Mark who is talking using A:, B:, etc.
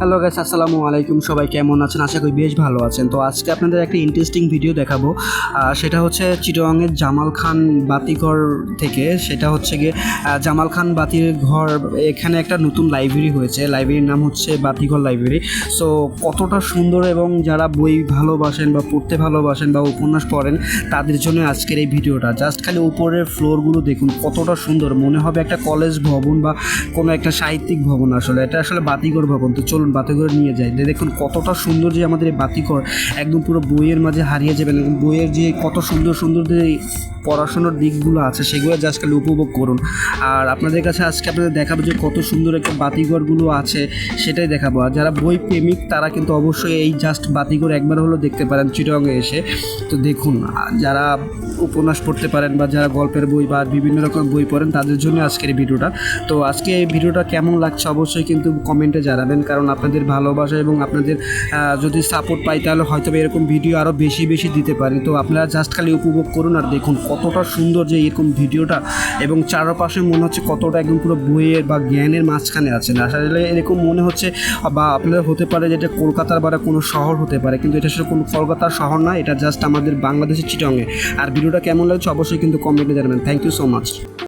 A: Hello guys আসসালামু আলাইকুম। সবাই কেমন আছেন? আশা করি বেশ ভালো আছেন। তো আজকে আপনাদের একটা ইন্টারেস্টিং ভিডিও দেখাবো। সেটা হচ্ছে চিটংয়ের জামাল খান বাতিঘর থেকে। সেটা হচ্ছে গিয়ে জামাল খান বাতির ঘর এখানে একটা নতুন লাইব্রেরি হয়েছে। লাইব্রেরির নাম হচ্ছে বাতিঘর লাইব্রেরি সো কতটা সুন্দর এবং যারা বই ভালোবাসেন বা পড়তে ভালোবাসেন বা উপন্যাস পড়েন, তাদের জন্য আজকের এই ভিডিওটা জাস্ট খালি উপরের ফ্লোরগুলো দেখুন, কতটা সুন্দর। মনে হবে একটা কলেজ ভবন বা কোনো একটা সাহিত্যিক ভবন আসলে। এটা আসলে বাতিঘর ভবন। তো চলুন বাতিঘর নিয়ে যাই দেখুন কতটা সুন্দর যে আমাদের এই বাতিঘর, একদম পুরো বইয়ের মাঝে হারিয়ে যাবেন। বইয়ের যে কত সুন্দর সুন্দর যে পড়াশোনার দিকগুলো আছে, সেগুলো জাস্ট খালি উপভোগ করুন। আর আপনাদের কাছে আজকে আপনাদের দেখাবো যে কত সুন্দর একটা বাতিঘরগুলো আছে, সেটাই দেখাবো। আর যারা বই প্রেমিক, তারা কিন্তু অবশ্যই এই জাস্ট বাতিঘর একবার হলেও দেখতে পারেন চিটংয়ে এসে। তো দেখুন যারা উপন্যাস পড়তে পারেন বা যারা গল্পের বই বা বিভিন্ন রকম বই পড়েন, তাদের জন্য আজকের এই ভিডিওটা। তো আজকে এই ভিডিওটা কেমন লাগছে অবশ্যই কিন্তু কমেন্টে জানাবেন, কারণ আপনাদের ভালোবাসা এবং আপনাদের যদি সাপোর্ট পাই, তাহলে হয়তো এরকম ভিডিও আরও বেশি বেশি দিতে পারি। তো আপনারা জাস্ট খালি উপভোগ করুন আর দেখুন। কতটা সুন্দর যে এরকম ভিডিওটা এবং চারপাশে মনে হচ্ছে কতটা একদম পুরো বইয়ের বা জ্ঞানের মাঝখানে আছে না আসলে এরকম মনে হচ্ছে বা আপনাদের হতে পারে যে এটা কলকাতার বা কোনো শহর হতে পারে, কিন্তু এটা আসলে কোনো কলকাতার শহর না, এটা জাস্ট আমাদের বাংলাদেশের চিটংয়ে আর ভিডিওটা কেমন লাগছে অবশ্যই কিন্তু কমেন্টে জানাবেন। Thank you so much